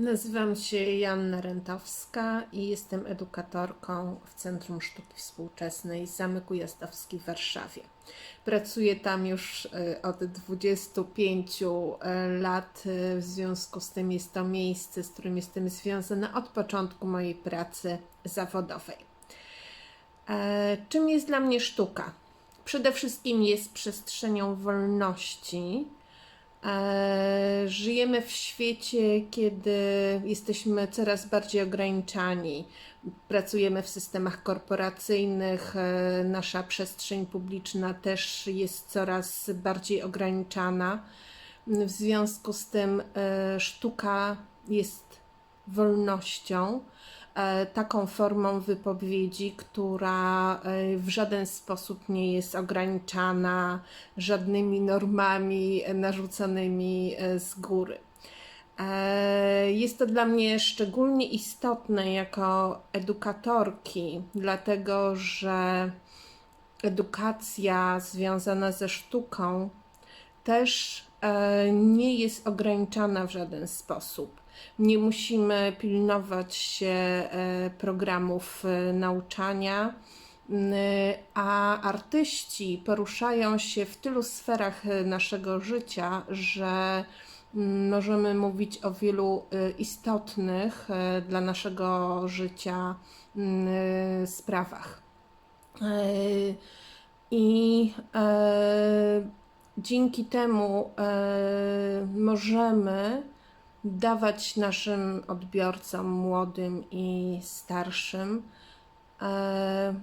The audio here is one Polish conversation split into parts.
Nazywam się Joanna Rentowska i jestem edukatorką w Centrum Sztuki Współczesnej Zamek Ujazdowski w Warszawie. Pracuję tam już e, od 25 e, lat, e, w związku z tym jest to miejsce, z którym jestem związana od początku mojej pracy zawodowej. Czym jest dla mnie sztuka? Przede wszystkim jest przestrzenią wolności. Żyjemy w świecie, kiedy jesteśmy coraz bardziej ograniczani. Pracujemy w systemach korporacyjnych, e, nasza przestrzeń publiczna też jest coraz bardziej ograniczana. W związku z tym e, sztuka jest wolnością, taką formą wypowiedzi, która e, w żaden sposób nie jest ograniczana żadnymi normami e, narzuconymi e, z góry. E, Jest to dla mnie szczególnie istotne jako edukatorki, dlatego że edukacja związana ze sztuką też e, nie jest ograniczana w żaden sposób. Nie musimy pilnować się e, programów e, nauczania, n- a artyści poruszają się w tylu sferach e, naszego życia, że mm, możemy mówić o wielu e, istotnych e, dla naszego życia mm, sprawach. E, I e, dzięki temu e, możemy dawać naszym odbiorcom, młodym i starszym, e,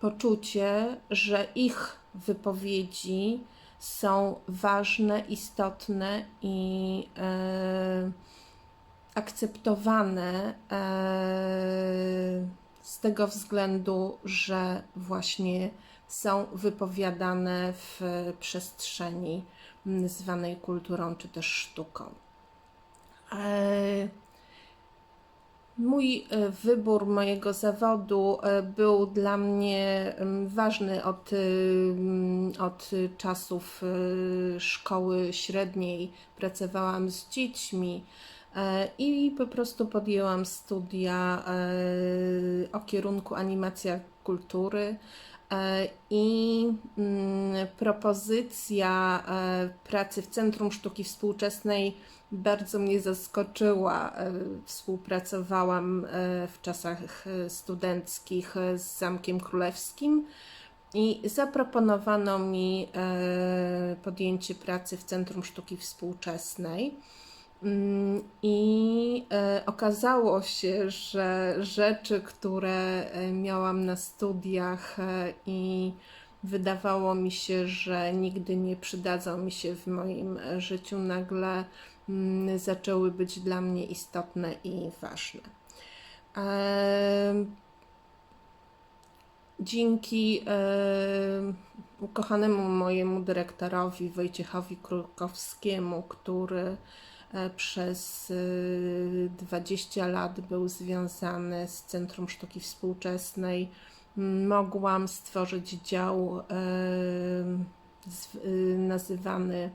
poczucie, że ich wypowiedzi są ważne, istotne i e, akceptowane z tego względu, że właśnie są wypowiadane w przestrzeni m, zwanej kulturą czy też sztuką. E, Mój e, wybór mojego zawodu e, był dla mnie em, ważny od, em, od czasów e, szkoły średniej. Pracowałam z dziećmi i po prostu podjęłam studia o kierunku animacja kultury. E, I mm, propozycja e, pracy w Centrum Sztuki Współczesnej bardzo mnie zaskoczyła. E, Współpracowałam w czasach studenckich z Zamkiem Królewskim i zaproponowano mi podjęcie pracy w Centrum Sztuki Współczesnej. Mm, I e, okazało się, że rzeczy, które e, miałam na studiach e, i wydawało mi się, że nigdy nie przydadzą mi się w moim życiu, nagle mm, zaczęły być dla mnie istotne i ważne. Dzięki ukochanemu mojemu dyrektorowi Wojciechowi Krukowskiemu, który przez e, 20 lat był związany z Centrum Sztuki Współczesnej, m, mogłam stworzyć dział e, e, nazywany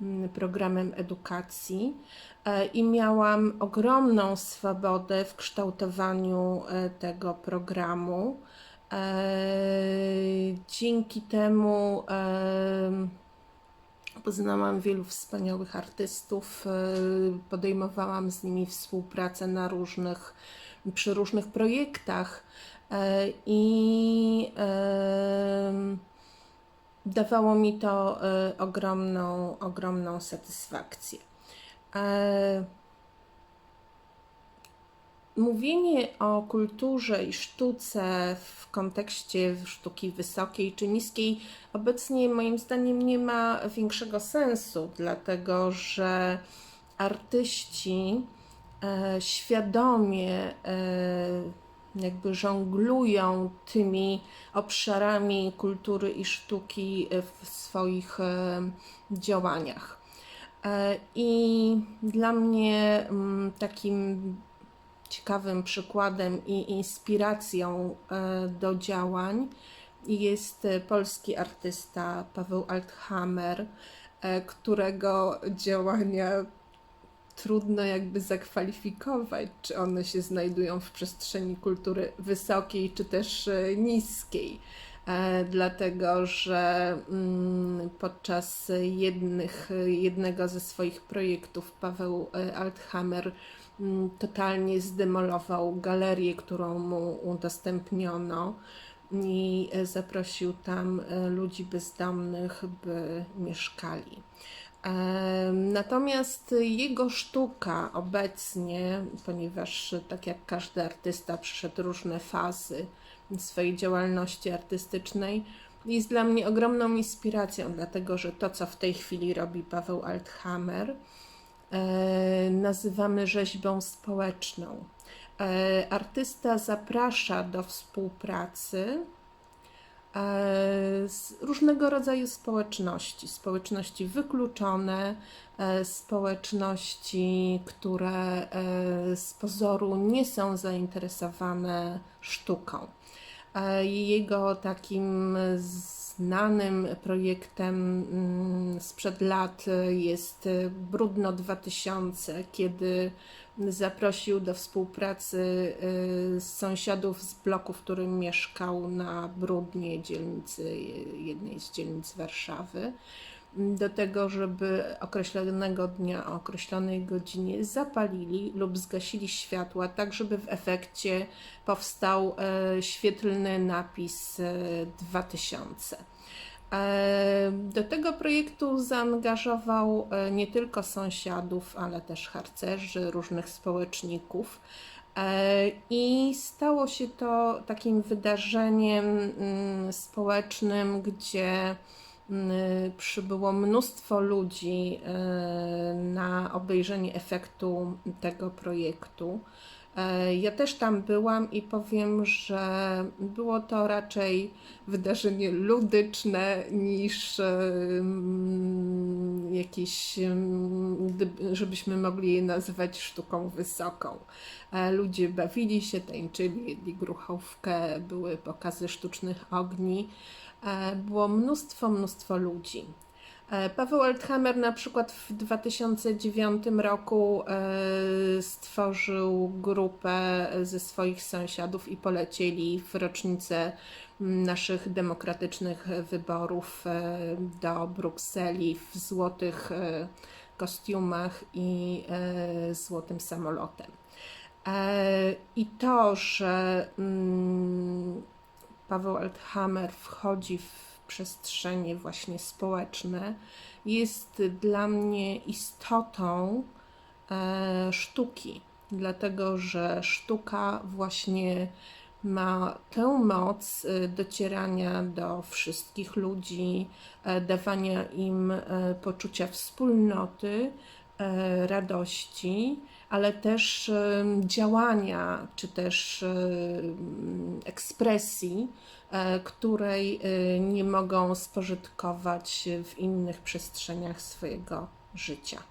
m, programem edukacji e, i miałam ogromną swobodę w kształtowaniu tego programu. Dzięki temu em, poznałam wielu wspaniałych artystów, e, podejmowałam z nimi współpracę na różnych, przy różnych projektach e, i dawało mi to e, ogromną, ogromną satysfakcję. Mówienie o kulturze i sztuce w kontekście sztuki wysokiej czy niskiej obecnie moim zdaniem nie ma większego sensu, dlatego że artyści e, świadomie e, jakby żonglują tymi obszarami kultury i sztuki w swoich e, działaniach. I dla mnie mm, takim ciekawym przykładem i inspiracją e, do działań jest e, polski artysta Paweł Althammer, e, którego działania trudno jakby zakwalifikować, czy one się znajdują w przestrzeni kultury wysokiej, czy też niskiej. E, Dlatego, że mm, podczas jednych, jednego ze swoich projektów Paweł e, Althammer mm, totalnie zdemolował galerię, którą mu udostępniono i e, zaprosił tam ludzi bezdomnych, by mieszkali. Natomiast jego sztuka obecnie, ponieważ tak jak każdy artysta przeszedł różne fazy swojej działalności artystycznej, jest dla mnie ogromną inspiracją, dlatego że to, co w tej chwili robi Paweł Althammer, e, nazywamy rzeźbą społeczną. E, Artysta zaprasza do współpracy z różnego rodzaju społeczności. Społeczności wykluczone, e, społeczności, które e, z pozoru nie są zainteresowane sztuką. E, Jego takim znanym projektem mm, sprzed lat jest e, Brudno 2000, kiedy zaprosił do współpracy e, sąsiadów z bloku, w którym mieszkał na Brudnie, dzielnicy, jednej z dzielnic Warszawy do tego, żeby określonego dnia o określonej godzinie zapalili lub zgasili światła, tak żeby w efekcie powstał e, świetlny napis e, 2000. E, Do tego projektu zaangażował e, nie tylko sąsiadów, ale też harcerzy, różnych społeczników. E, I stało się to takim wydarzeniem mm, społecznym, gdzie przybyło mnóstwo ludzi e, na obejrzenie efektu tego projektu. E, Ja też tam byłam i powiem, że było to raczej wydarzenie ludyczne niż mm, jakieś, mm, żebyśmy mogli je nazywać sztuką wysoką. Ludzie bawili się, tańczyli, jedli gruchówkę, były pokazy sztucznych ogni. E, Było mnóstwo, mnóstwo ludzi. E, Paweł Althammer na przykład w 2009 roku e, stworzył grupę ze swoich sąsiadów i polecieli w rocznicę naszych demokratycznych wyborów do Brukseli w złotych kostiumach i złotym samolotem. I to, że Paweł Althammer wchodzi w przestrzenie właśnie społeczne, jest dla mnie istotą e, sztuki, dlatego że sztuka właśnie ma tę moc e, docierania do wszystkich ludzi, e, dawania im e, poczucia wspólnoty, radości, ale też e, działania, czy też e, ekspresji, e, której e, nie mogą spożytkować w innych przestrzeniach swojego życia.